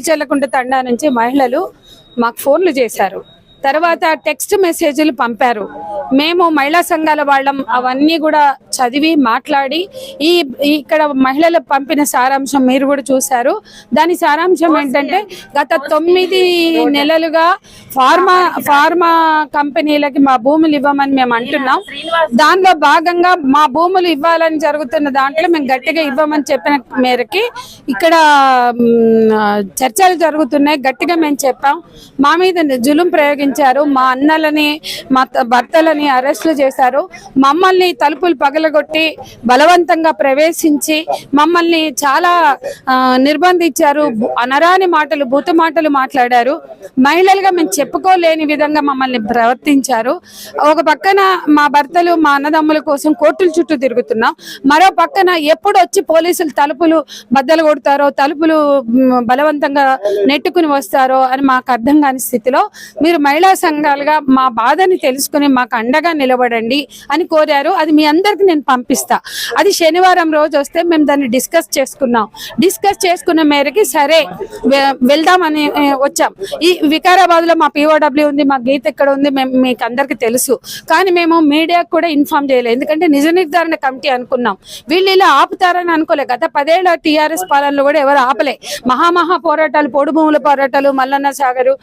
పులిచెల్లకుంట తండా నుంచి మహిళలు మాకు ఫోన్లు చేశారు. తర్వాత టెక్స్ట్ మెసేజ్లు పంపారు. మేము మహిళా సంఘాల వాళ్ళం అవన్నీ కూడా చదివి మాట్లాడి ఈ ఇక్కడ మహిళలు పంపిన సారాంశం మీరు కూడా చూశారు. దాని సారాంశం ఏంటంటే గత తొమ్మిది నెలలుగా ఫార్మా ఫార్మా కంపెనీలకి మా భూములు ఇవ్వమని మేము అంటున్నాం. దానిలో భాగంగా మా భూములు ఇవ్వాలని జరుగుతున్న దాంట్లో మేము గట్టిగా ఇవ్వమని చెప్పిన మేరకి ఇక్కడ చర్చలు జరుగుతున్నాయి. గట్టిగా మేము చెప్పాం. మా మీద జులుం ప్రయోగించారు. మా అన్నలని మా భర్తలని అరెస్టులు చేశారు. మమ్మల్ని తలుపులు పగలగొట్టి బలవంతంగా ప్రవేశించి మమ్మల్ని చాలా నిర్బంధించారు. అనరాని మాటలు భూత మాటలు మాట్లాడారు. మహిళలుగా మేము చెప్పుకోలేని విధంగా మమ్మల్ని ప్రవర్తించారు. ఒక పక్కన మా భర్తలు మా అన్నదమ్ముల కోసం కోర్టుల చుట్టూ తిరుగుతున్నాం. మరో పక్కన ఎప్పుడు వచ్చి పోలీసులు తలుపులు బద్దలు కొడతారో తలుపులు బలవంతంగా నెట్టుకుని వస్తారో అని మాకు అర్థం కాని స్థితిలో మీరు మహిళా సంఘాలుగా మా బాధని తెలుసుకుని మాకు అండగా నిలబడండి అని కోరారు. అది మీ అందరికి నేను పంపిస్తా. అది శనివారం రోజు వస్తే మేము దాన్ని డిస్కస్ చేసుకున్నాం. డిస్కస్ చేసుకున్న మేరకి సరే వెళ్దామని వచ్చాం. ఈ వికారాబాద్లో మా పిఓడబ్ల్యూ ఉంది మా గీత ఎక్కడ ఉంది మేము మీకు అందరికి తెలుసు. కానీ మేము మీడియాకు కూడా ఇన్ఫార్మ్ చేయలేదు. ఎందుకంటే నిజ నిర్ధారణ కమిటీ అనుకున్నాం. వీళ్ళు ఇలా ఆపుతారని అనుకోలే. గత పదేళ్ళ టీఆర్ఎస్ పాలనలో కూడా ఎవరు ఆపలే. మహామహా పోరాటాలు పొడుభూముల పోరాటాలు మల్లన్న సాగరు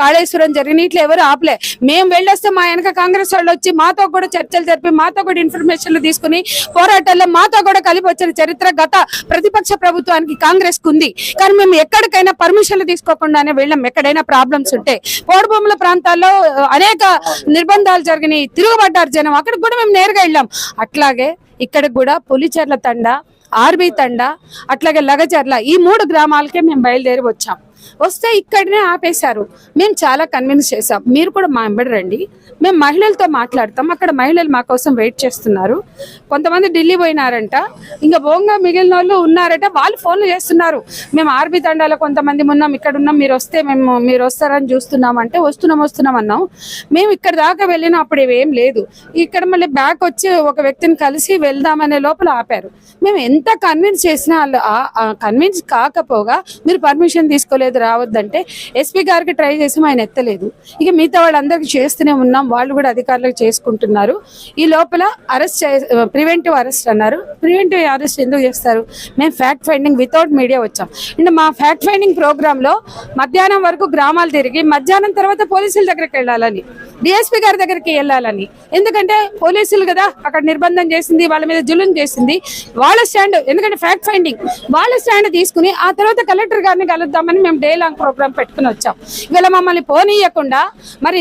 కాళేశ్వరం జరిగిన ఇట్లా ఎవరు ఆపలే. మేము వెళ్ళొస్తే మా వెనక కాంగ్రెస్ వాళ్ళు వచ్చి మాతో కూడా చర్చలు జరిపి మాతో కూడా ఇన్ఫర్మేషన్లు తీసుకుని పోరాటాల్లో మాతో కూడా కలిపి వచ్చిన చరిత్ర గత ప్రతిపక్ష ప్రభుత్వానికి కాంగ్రెస్ కుంది కానీ మేము ఎక్కడికైనా పర్మిషన్లు తీసుకోకుండానే వెళ్ళాం. ఎక్కడైనా ప్రాబ్లమ్స్ ఉంటే. పోడు ప్రాంతాల్లో అనేక నిర్బంధాలు జరిగినాయి. తిరుగుబడ్డారు జనం అక్కడికి కూడా మేము నేరుగా వెళ్ళాం. అట్లాగే ఇక్కడ కూడా పులిచెర్ల తండ ఆర్బీ తండ అట్లాగే లగచర్ల ఈ మూడు గ్రామాలకే మేము బయలుదేరి వచ్చాం. వస్తే ఇక్కడనే ఆపేశారు. మేము చాలా కన్విన్స్ చేసాం మీరు కూడా మా వెంబడి రండి. మేము మహిళలతో మాట్లాడతాం. అక్కడ మహిళలు మా కోసం వెయిట్ చేస్తున్నారు. కొంతమంది ఢిల్లీ పోయినారంట. ఇంకా బోంగా మిగిలిన వాళ్ళు ఉన్నారట. వాళ్ళు ఫోన్లు చేస్తున్నారు. మేము ఆర్బీ తండాలో కొంతమంది ఉన్నాం ఇక్కడ ఉన్నాం. మీరు వస్తే మేము మీరు వస్తారని చూస్తున్నాం అంటే వస్తున్నాం వస్తున్నాం అన్నాం. మేము ఇక్కడ దాకా వెళ్ళిన అప్పుడు ఇవేం లేదు. ఇక్కడ మళ్ళీ బ్యాక్ వచ్చి ఒక వ్యక్తిని కలిసి వెళ్దామనే లోపల ఆపారు. మేము ఎంత కన్విన్స్ చేసినా వాళ్ళు కన్విన్స్ కాకపోగా మీరు పర్మిషన్ తీసుకోలేదు రావద్దంటే ఎస్పీ గారికి ట్రై చేసాం ఆయన ఎత్తలేదు. ఇక మిగతా వాళ్ళందరికీ చేస్తూనే ఉన్నాం వాళ్ళు కూడా అధికారులకు చేసుకుంటున్నారు. ఈ లోపల అరెస్ట్ ప్రివెంటివ్ అరెస్ట్ అన్నారు. ప్రివెంటివ్ అరెస్ట్ ఎందుకు చేస్తారు? మేము ఫ్యాక్ట్ ఫైండింగ్ వితౌట్ మీడియా వచ్చాం. అండ్ మా ఫ్యాక్ట్ ఫైండింగ్ ప్రోగ్రాంలో మధ్యాహ్నం వరకు గ్రామాలు తిరిగి మధ్యాహ్నం తర్వాత పోలీసుల దగ్గరికి వెళ్ళాలని డిఎస్పీ గారి దగ్గరికి వెళ్ళాలని. ఎందుకంటే పోలీసులు కదా అక్కడ నిర్బంధం చేసింది వాళ్ళ మీద జులుం చేసింది. వాళ్ళ స్టాండ్ ఎందుకంటే ఫ్యాక్ట్ ఫైండింగ్ వాళ్ళ స్టాండ్ తీసుకుని ఆ తర్వాత కలెక్టర్ గారిని కలుద్దామని మేము డే లాంగ్ ప్రోగ్రామ్ పెట్టుకుని వచ్చాం. ఇవాళ మమ్మల్ని పోనీయకుండా మరి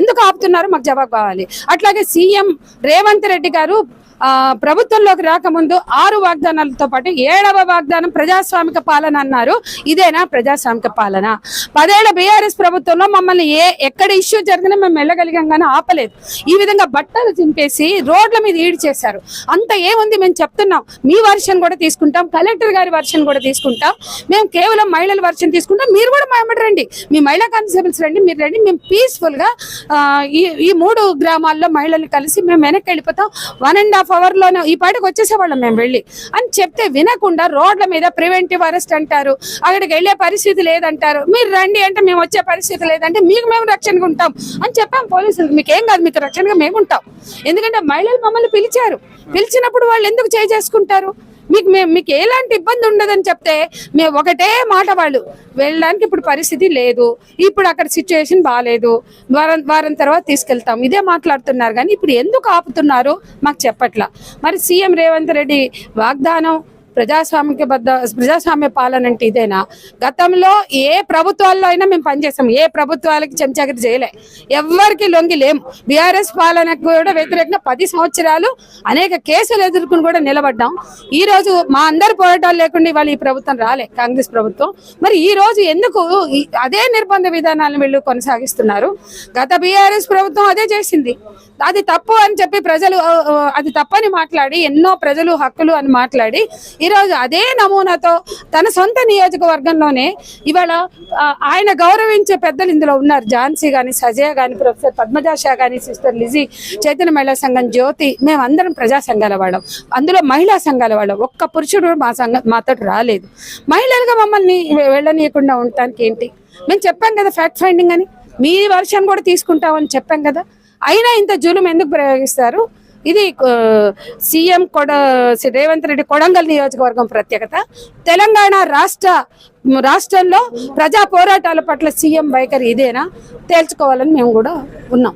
ఎందుకు ఆపుతున్నారో? మాకు జవాబు కావాలి. అట్లాగే సీఎం రేవంత్ రెడ్డి గారు ప్రభుత్వంలోకి రాకముందు ఆరు వాగ్దానాలతో పాటు ఏడవ వాగ్దానం ప్రజాస్వామిక పాలన అన్నారు. ఇదేనా ప్రజాస్వామిక పాలన? పదేళ్ళ బీఆర్ఎస్ ప్రభుత్వంలో మమ్మల్ని ఏ ఎక్కడ ఇష్యూ జరిగినా మేము వెళ్ళగలిగాం కానీ ఆపలేదు. ఈ విధంగా బట్టలు చింపేసి రోడ్ల మీద ఈడ్ చేశారు. అంత ఏముంది మేము చెప్తున్నాం. మీ వర్షన్ కూడా తీసుకుంటాం. కలెక్టర్ గారి వర్షన్ కూడా తీసుకుంటాం. మేము కేవలం మహిళల వర్షన్ తీసుకుంటాం. మీరు కూడా మేము రండి. మీ మహిళా కానిస్టేబుల్స్ రండి. మీరు రండి. మేము పీస్ఫుల్గా ఆ, ఈ ఈ మూడు గ్రామాల్లో మహిళలు కలిసి మేము వెనక్కి వెళ్ళిపోతాం. వన్ అండ్ హాఫ్ అవర్లోనే ఈ పాటకు వచ్చేసేవాళ్ళం మేము వెళ్ళి. అని చెప్తే వినకుండా రోడ్ల మీద ప్రివెంటివ్ అరెస్ట్ అంటారు అక్కడికి వెళ్ళే పరిస్థితి లేదంటారు. మీరు రండి అంటే మేము వచ్చే పరిస్థితి లేదంటే మీకు మేము రక్షణగా ఉంటాం అని చెప్పాం పోలీసులకు. మీకు ఏం కాదు మీకు రక్షణగా మేము ఉంటాం. ఎందుకంటే మహిళలు మమ్మల్ని పిలిచారు. పిలిచినప్పుడు వాళ్ళు ఎందుకు చేయి చేసుకుంటారు? మీకు మేము మీకు ఎలాంటి ఇబ్బంది ఉండదని చెప్తే మేము ఒకటే మాట వాళ్ళు వెళ్ళడానికి ఇప్పుడు పరిస్థితి లేదు ఇప్పుడు అక్కడ సిచ్యువేషన్ బాగాలేదు వారం వారం తర్వాత తీసుకెళ్తాం. ఇదే మాట్లాడుతున్నారు కానీ ఇప్పుడు ఎందుకు ఆపుతున్నారు? మాకు చెప్పట్లా. మరి సీఎం రేవంత్ రెడ్డి వాగ్దానం ప్రజాస్వామిక బద్ద ప్రజాస్వామ్య పాలన అంటే ఇదేనా? గతంలో ఏ ప్రభుత్వాల్లో అయినా మేము పనిచేసాం ఏ ప్రభుత్వాలకి చెంచాగిరి చేయలే. ఎవ్వరికి లొంగి లేము బీఆర్ఎస్ పాలనకు కూడా వ్యతిరేకంగా పది సంవత్సరాలు అనేక కేసులు ఎదుర్కొని కూడా నిలబడ్డాం. ఈ రోజు మా అందరి పోరాటాలు లేకుండా ఇవాళ ఈ ప్రభుత్వం రాలే కాంగ్రెస్ ప్రభుత్వం. మరి ఈ రోజు ఎందుకు అదే నిర్బంధ విధానాలను వీళ్ళు కొనసాగిస్తున్నారు? గత బీఆర్ఎస్ ప్రభుత్వం అదే చేసింది. అది తప్పు అని చెప్పి ప్రజలు అది తప్పని మాట్లాడి ఎన్నో ప్రజలు హక్కులు అని మాట్లాడి ఈరోజు అదే నమూనాతో తన సొంత నియోజకవర్గంలోనే ఇవాళ ఆయన గౌరవించే పెద్దలు ఇందులో ఉన్నారు. ఝాన్సీ కానీ సజయ కానీ ప్రొఫెసర్ పద్మజాషా కానీ సిస్టర్ లిజీ చైతన్య మహిళా సంఘం జ్యోతి మేమందరం ప్రజా సంఘాల వాళ్ళం. అందులో మహిళా సంఘాల వాళ్ళం. ఒక్క పురుషుడు మా సంఘం మాతో రాలేదు. మహిళలుగా మమ్మల్ని వెళ్ళనీయకుండా ఉండటానికి ఏంటి? మేము చెప్పాం కదా ఫ్యాక్ట్ ఫైండింగ్ అని. మీ వర్షన్ కూడా తీసుకుంటామని చెప్పాం కదా. అయినా ఇంత జూలం ఎందుకు ప్రయోగిస్తారు? ఇది సీఎం కొడ శ్రీ రేవంత్ రెడ్డి కొడంగల్ నియోజకవర్గం ప్రత్యేకత. తెలంగాణ రాష్ట్ర రాష్ట్రంలో ప్రజా పోరాటాల పట్ల సీఎం వైఖరి ఇదేనా? తేల్చుకోవాలని మేము కూడా ఉన్నాం.